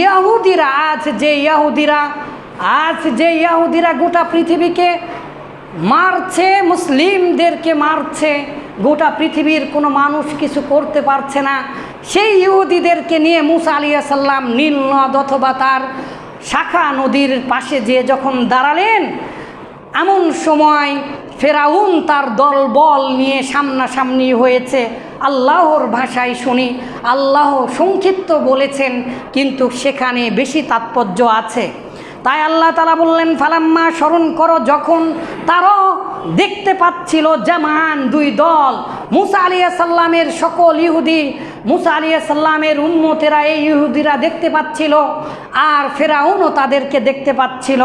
ইয়াহুদিরা আজ যে ইয়াহুদিরা, আজ যে ইয়াহুদিরা গোটা পৃথিবীকে মারছে, মুসলিমদেরকে মারছে, গোটা পৃথিবীর কোনো মানুষ কিছু করতে পারছে না। সেই ইহুদিদেরকে নিয়ে মুসা আলিয়া সাল্লাম নীল নদ অথবা তার শাখা নদীর পাশে যে যখন দাঁড়ালেন, এমন সময় ফেরাউন তার দলবল নিয়ে সামনাসামনি হয়েছে। আল্লাহর ভাষায় শুনি, আল্লাহ সংক্ষিপ্ত বলেছেন, কিন্তু সেখানে বেশি তাৎপর্য আছে। তাই আল্লাহ তালা বললেন, ফালাম্মা স্মরণ করো যখন তারও দেখতে পাচ্ছিল জামান দুই দল। মুসা আলিয়া সাল্লামের সকল ইহুদি, মুসা আলিয়া সাল্লামের উন্মতেরা এই ইহুদিরা দেখতে পাচ্ছিল আর ফেরাউনও তাদেরকে দেখতে পাচ্ছিল।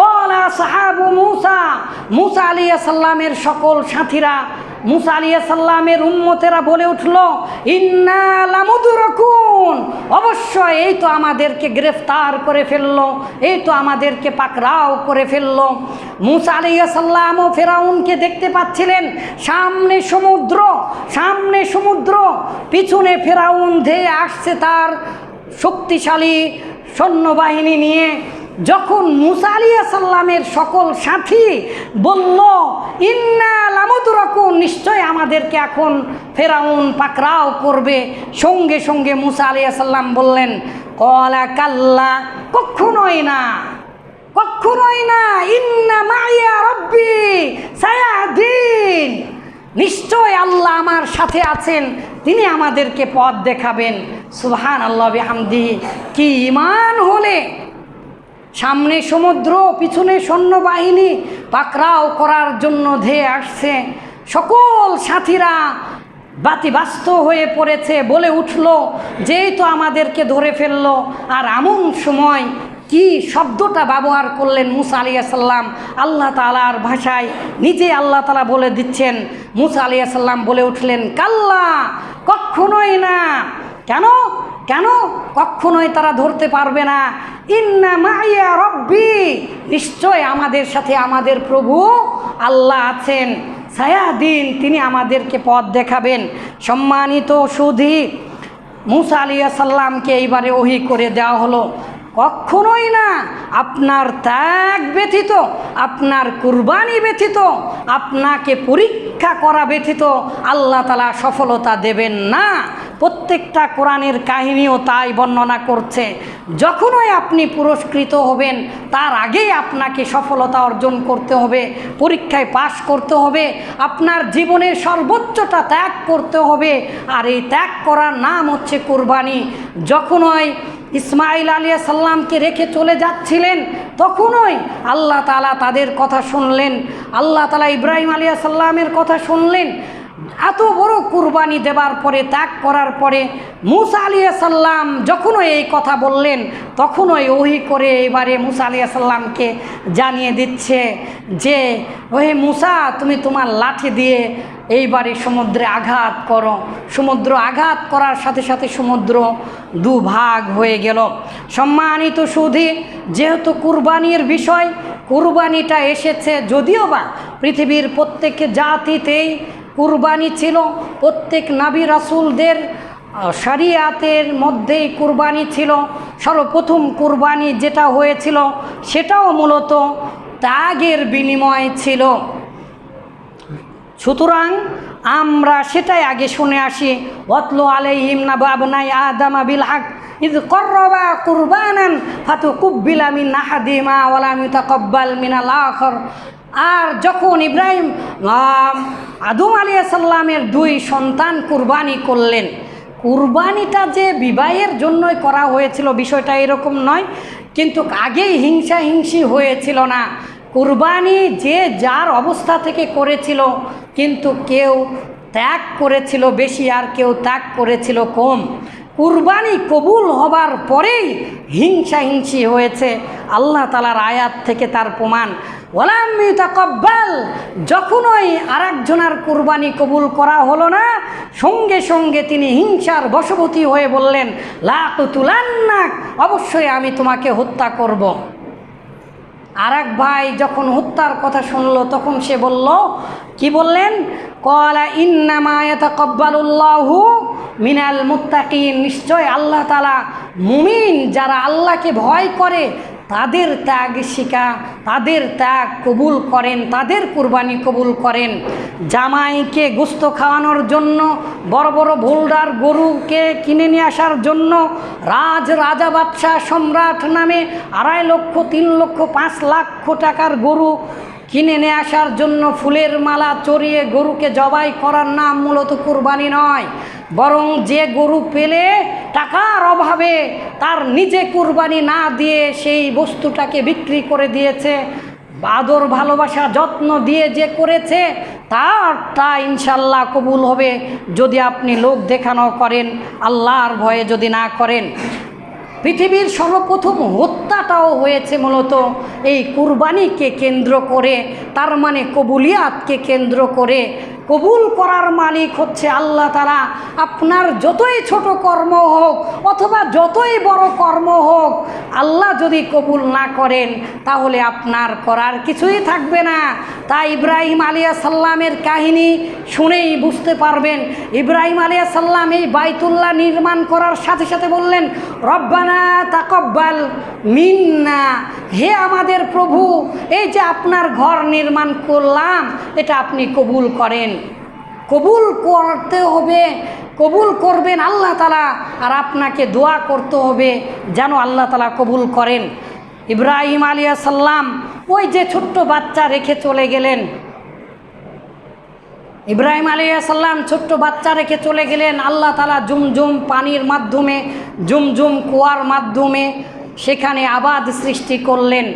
কলা সাহাবু মুসা মুসা আলিয়া সাল্লামের সকল সাথীরা মুসা আলিয়া সাল্লামের উন্মতেরা বলে উঠল, ইন্না লামুদুরকুন। অবশ্যই এই তো আমাদেরকে গ্রেফতার করে ফেলল, এই তো আমাদেরকে পাকরাও করে ফেলল। মুসা আলিয়া ও ফেরাউনকে দেখতে পাচ্ছিলেন, সামনে সমুদ্র সামনে সমুদ্র, পিছনে ফেরাউন ধেয়ে আসছে তার শক্তিশালী সৈন্যবাহিনী নিয়ে। যখন মুসা আলিয়া সাল্লামের সকল সাথী বলল, ইন্না লামতুরাকুন নিশ্চয় আমাদেরকে এখন ফেরাউন পাকরাও করবে। সঙ্গে সঙ্গে মুসা আলিয়া সাল্লাম বললেন, কলা কাল্লা কখনোই না কখনোই না, ইন্না মাইয়া রব্বি সায়াদিন নিশ্চয় আল্লাহ আমার সাথে আছেন, তিনি আমাদেরকে পথ দেখাবেন। সুবহান আল্লাহ বিহামদি। কি ইমান হলে সামনে সমুদ্র, পিছনে সৈন্যবাহিনী পাকরাও করার জন্য ধেয়ে আসছে। সকল সাথীরা বাতিবাস্ত হয়ে পড়েছে, বলে উঠল, যেই তো আমাদেরকে ধরে ফেলল। আর এমন সময় কি শব্দটা ব্যবহার করলেন মুসা আলিয়া সাল্লাম আল্লাহ তালার ভাষায় নিজে আল্লাহ তালা বলে দিচ্ছেন। মুসা আলিয়া সাল্লাম বলে উঠলেন, কাল্লা কখনোই না। কেন? কেন? কখনোই তারা ধরতে পারবে না। ইন্না মাইয়া রব্বি, নিশ্চয় আমাদের সাথে আমাদের প্রভু আল্লাহ আছেন। সায়াদিন তিনি আমাদেরকে পথ দেখাবেন। সম্মানিত সুধী, মুসা আলিয়া সাল্লামকে এইবারে ওহি করে দেওয়া হলো। কখনোই না। আপনার ত্যাগ ব্যথিত আপনার কুরবানি ব্যথিত আপনাকে পরীক্ষা করা ব্যথিত আল্লাহ তালা সফলতা দেবেন না। প্রত্যেকটা কোরআনের কাহিনীও তাই বর্ণনা করছে। যখনই আপনি পুরস্কৃত হবেন, তার আগেই আপনাকে সফলতা অর্জন করতে হবে, পরীক্ষায় পাশ করতে হবে, আপনার জীবনের সর্বোচ্চটা ত্যাগ করতে হবে। আর এই ত্যাগ করার নাম হচ্ছে কোরবানি। যখনই ইসমাইল আলিয়া সাল্লামকে রেখে চলে যাচ্ছিলেন, তখনই আল্লাহ তালা তাদের কথা শুনলেন। আল্লাহ তালা ইব্রাহিম আলিয়া সাল্লামের কথা শুনলেন। এত বড় কুরবানি দেবার পরে, ত্যাগ করার পরে মুসা আলিয়া সাল্লাম যখনও এই কথা বললেন, তখনই ওহি করে এবারে মুসা আলিয়া সাল্লামকে জানিয়ে দিচ্ছে যে, ওহে মুসা, তুমি তোমার লাঠি দিয়ে এইবারে সমুদ্রে আঘাত করো। সমুদ্র আঘাত করার সাথে সাথে সমুদ্র দুভাগ হয়ে গেল। সম্মানিত সুধি, যেহেতু কুরবানির বিষয়, কুরবানিটা এসেছে যদিও বা পৃথিবীর প্রত্যেক জাতিতেই কুরবানি ছিল, প্রত্যেক নাবি রাসুলদের শরিয়াতের মধ্যেই কুরবানি ছিল। সর্বপ্রথম কুরবানি যেটা হয়েছিল, সেটাও মূলত ত্যাগের বিনিময় ছিল। সুতরাং আমরা সেটাই আগে শুনে আসি অতলো আলাইহিম না বাবনাই আদামা বিল হাক, ইদ করবা কুরবানান ফাতু কুব্বিলা নাহাদিমা ওয়ালা মিতাকাব্বাল মিনাল আখর। আর যখন ইব্রাহিম আদম আলিয়া সাল্লামের দুই সন্তান কুরবানি করলেন, কুরবানিটা যে বিবাহের জন্যই করা হয়েছিল বিষয়টা এরকম নয়, কিন্তু আগেই হিংসা হিংসি হয়েছিল না। কুরবানি যে যার অবস্থা থেকে করেছিল, কিন্তু কেউ ত্যাগ করেছিল বেশি আর কেউ ত্যাগ করেছিল কম। কুরবানি কবুল হবার পরেই হিংসা হিংসি হয়েছে। আল্লাহ তালার আয়াত থেকে তার প্রমাণ। ওলামিতাকব্বাল যখনই আরেকজনের কুরবানি কবুল করা হলো না, সঙ্গে সঙ্গে তিনি হিংসার বশবতী হয়ে বললেন লাখ তুলান্নাক অবশ্যই আমি তোমাকে হত্যা করব। আর এক ভাই যখন হত্যার কথা শুনলো, তখন সে বলল, কি বললেন কলা ইন্নামায়াতাকব্বালুল্লাহু মিনাল মুত্তাকিন নিশ্চয় আল্লাহ তালা মুমিন যারা আল্লাহকে ভয় করে তাদের ত্যাগ শিকা তাদের ত্যাগ কবুল করেন, তাদের কুরবানি কবুল করেন। জামাইকে গুস্ত খাওয়ানোর জন্য, বড় বড় ভোল্ডার গরুকে কিনে নিয়ে আসার জন্য রাজ, রাজা বাদশাহ সম্রাট নামে আড়াই লক্ষ, তিন লক্ষ, পাঁচ লক্ষ টাকার গরু কিনে নিয়ে আসার জন্য ফুলের মালা চড়িয়ে গরুকে জবাই করার নাম মূলত কুরবানি নয়। বরং যে গরু পেলে টাকার অভাবে তার নিজে কুরবানি না দিয়ে সেই বস্তুটাকে বিক্রি করে দিয়েছে। আদর, ভালোবাসা, যত্ন দিয়ে যে করেছে, তারটা ইনশাল্লাহ কবুল হবে। যদি আপনি লোক দেখানো করেন, আল্লাহর ভয়ে যদি না করেন পৃথিবীর সর্বপ্রথম হত্যাটাও হয়েছে মূলত এই কুরবানিকে কেন্দ্র করে তার মানে কবুলিয়াতকে কেন্দ্র করে কবুল করার মালিক হচ্ছে আল্লাহ তারা আপনার যতই ছোট কর্ম হোক অথবা যতই বড় কর্ম হোক, আল্লাহ যদি কবুল না করেন, তাহলে আপনার করার কিছুই থাকবে না। তা ইব্রাহিম আলিয়া সাল্লামের কাহিনী শুনেই বুঝতে পারবেন। ইব্রাহিম আলিয়া সাল্লাম এই বাইতুল্লাহ নির্মাণ করার সাথে সাথে বললেন, রব্বানা তাকব্বাল মিন্না। হে আমাদের প্রভু, এই যে আপনার ঘর নির্মাণ করলাম, এটা আপনি কবুল করেন। কবুল করতে হবে, কবুল করবেন আল্লাহ তালা আর আপনাকে দোয়া করতে হবে যেন আল্লাহ তালা কবুল করেন। ইব্রাহিম আলিয়া সাল্লাম ওই যে ছোট্ট বাচ্চা রেখে চলে গেলেন। ইব্রাহিম আলিয়া সাল্লাম ছোট্ট বাচ্চা রেখে চলে গেলেন। আল্লাহ তালা জুমজুম পানির মাধ্যমে জুমজুম কুয়ার মাধ্যমে সেখানে আবাদ সৃষ্টি করলেন।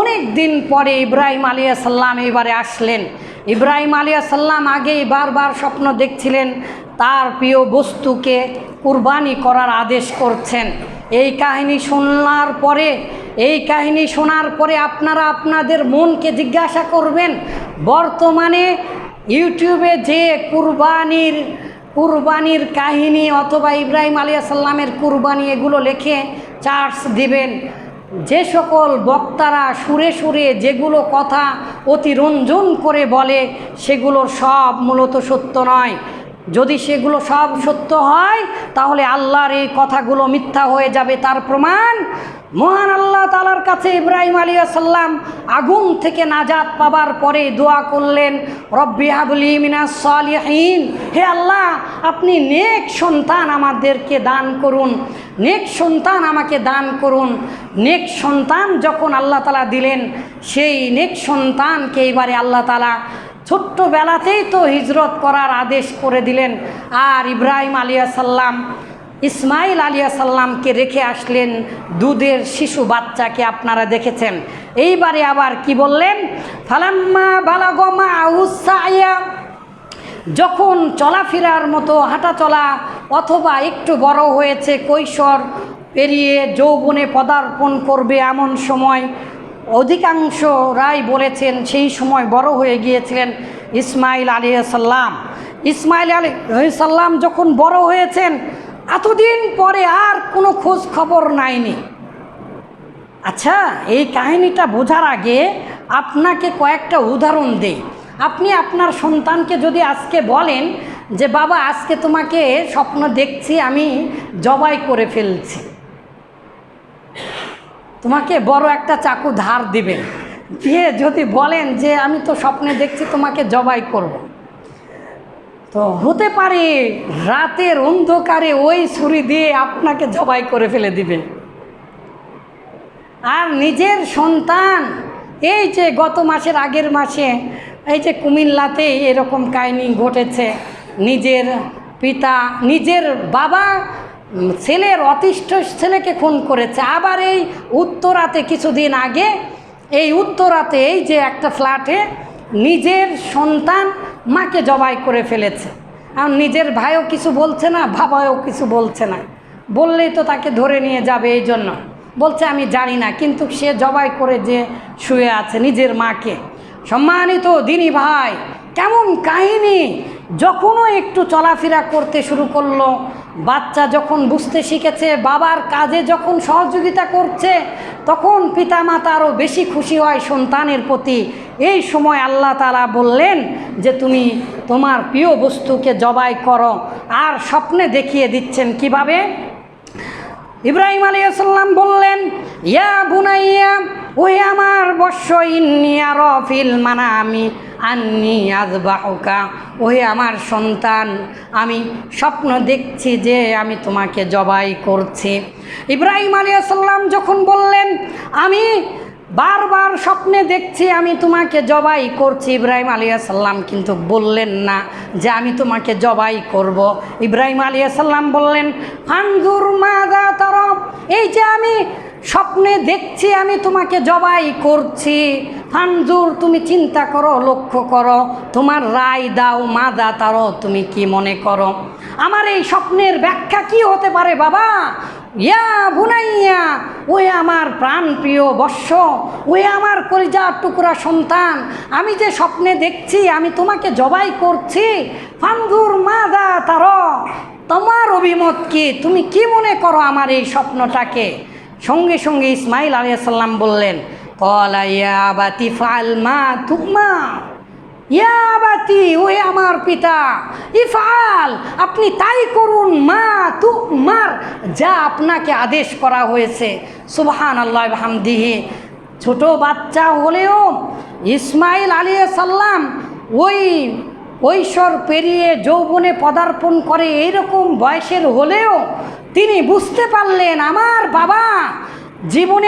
অনেক দিন পরে ইব্রাহিম আলিয়া সাল্লাম এবারে আসলেন। ইব্রাহিম আলিয়া সাল্লাম আগেই বারবার স্বপ্ন দেখছিলেন তার প্রিয় বস্তুকে কুরবানি করার আদেশ করছেন। এই কাহিনী শোনার পরে, এই কাহিনী শোনার পরে আপনারা আপনাদের মনকে জিজ্ঞাসা করবেন, বর্তমানে ইউটিউবে যে কুরবানির কুরবানির কাহিনী অথবা ইব্রাহিম আলিয়া সাল্লামের কুরবানি এগুলো লেখে চার্জ দিবেন। যে সকল বক্তারা সুরে সুরে যেগুলো কথা অতিরঞ্জন করে বলে, সেগুলো সব মূলত সত্য নয়। যদি সেগুলো সব সত্য হয়, তাহলে আল্লাহর এই কথাগুলো মিথ্যা হয়ে যাবে, তার প্রমাণ মহান আল্লাহ তালার কাছে ইব্রাহিম আলিয়া সাল্লাম আগুন থেকে নাজাত পাবার পরে দোয়া করলেন, রব্বি হে আল্লাহ, আপনি নেক সন্তান আমাদেরকে দান করুন, নেক সন্তান আমাকে দান করুন। নেক সন্তান যখন আল্লাহ তালা দিলেন, সেই নেক সন্তানকে এবারে আল্লাহ তালা ছোট্টবেলাতেই তো হিজরত করার আদেশ করে দিলেন। আর ইব্রাহিম আলিয়া সাল্লাম ইসমাইল আলিয়া সাল্লামকে রেখে আসলেন দুধের শিশু বাচ্চাকে আপনারা দেখেছেন। এইবারে আবার কি বললেন? ফালাম্মা বালাগমা আউসাইয়া। যখন চলাফেরার মতো হাঁটা চলা অথবা একটু বড় হয়েছে, কৈশোর পেরিয়ে যৌবনে পদার্পণ করবে এমন সময় অধিকাংশরাই বলেছেন, সেই সময় বড় হয়ে গিয়েছিলেন ইসমাইল আলী সাল্লাম। ইসমাইল আলী সাল্লাম যখন বড় হয়েছেন এতদিন পরে আর কোনো খোঁজ খবর নাইনি। আচ্ছা এই কাহিনীটা বোঝার আগে আপনাকে কয়েকটা উদাহরণ দেই। আপনি আপনার সন্তানকে যদি আজকে বলেন যে, বাবা, আজকে তোমাকে স্বপ্ন দেখছি, আমি জবাই করে ফেলছি। তোমাকে বড় একটা চাকু ধার দিবেন। দিয়ে যদি বলেন যে, আমি তো স্বপ্নে দেখছি, তোমাকে জবাই করব। তো হতে পারে রাতের অন্ধকারে ওই ছুরি দিয়ে আপনাকে জবাই করে ফেলে দিবে। আর নিজের সন্তান, এই যে গত মাসের আগের মাসে, এই যে কুমিল্লাতে এরকম কাহিনী ঘটেছে, নিজের পিতা, নিজের বাবা ছেলের অতিষ্ঠ ছেলেকে খুন করেছে। আবার এই উত্তরাতে কিছুদিন আগে, এই উত্তরাতে এই যে একটা ফ্ল্যাটে নিজের সন্তান মাকে জবাই করে ফেলেছে। আর নিজের ভাইও কিছু বলছে না, বাবাও কিছু বলছে না। বললেই তো তাকে ধরে নিয়ে যাবে এই জন্য। বলছে, আমি জানি না, কিন্তু সে জবাই করে যে শুয়ে আছে নিজের মাকে। সম্মানিত দিনী ভাই, কেমন কাহিনী! যখনও একটু চলাফেরা করতে শুরু করল বাচ্চা যখন বুঝতে শিখেছে, বাবার কাজে যখন সহযোগিতা করছে, তখন পিতামাতা আরও বেশি খুশি হয় সন্তানের প্রতি। এই সময় আল্লাহ তালা বললেন যে, তুমি তোমার প্রিয় বস্তুকে জবাই করো। আর স্বপ্নে দেখিয়ে দিচ্ছেন কীভাবে? ইব্রাহিম আলাইসাল্লাম বললেন, ইয়া বুনাইয়া ওই আমার বর্ষ ইন্নিয়া রফিল মানা আমি আন্নি আজ আজবাহুকা ওই আমার সন্তান, আমি স্বপ্ন দেখছি যে আমি তোমাকে জবাই করছি। ইব্রাহিম আলিয়াল্লাম যখন বললেন, আমি বারবার স্বপ্নে দেখছি আমি তোমাকে জবাই করছি, ইব্রাহিম আলিয়াল্লাম কিন্তু বললেন না যে আমি তোমাকে জবাই করব। ইব্রাহিম আলিয়াল্লাম বললেন, ফানজুর মাদা তরফ এই যে আমি স্বপ্নে দেখছি আমি তোমাকে জবাই করছি। ফানজুর তুমি চিন্তা করো, লক্ষ্য করো। তোমার রায় দাও, মাদা তারও তুমি কি মনে করো? আমার এই স্বপ্নের ব্যাখ্যা কি হতে পারে বাবা? ইয়া বুনাইয়া, ওই আমার প্রাণ প্রিয় বর্ষ, ওই আমার কলিজার টুকরা সন্তান। আমি যে স্বপ্নে দেখছি, আমি তোমাকে জবাই করছি। ফানজুর মাদা তার, তোমার অভিমত কি? তুমি কি মনে করো আমার এই স্বপ্নটাকে? সঙ্গে সঙ্গে ইসমাইল আলিয়াল্লাম বললেন কলা ইয়াবাতি ফাল মা তুকমা। ইয়াবাতি ওই আমার পিতা ইফাল আপনি তাই করুন মা তু মার যা আপনাকে আদেশ করা হয়েছে। সুবহান আল্লাহ হামদিহি ছোট বাচ্চা হলেও ইসমাইল আলিয়া সাল্লাম ওই ঐশ্বর পেরিয়ে যৌবনে পদার্পণ করে এইরকম বয়সের হলেও তিনি বুঝতে পারলেন আমার বাবা জীবনে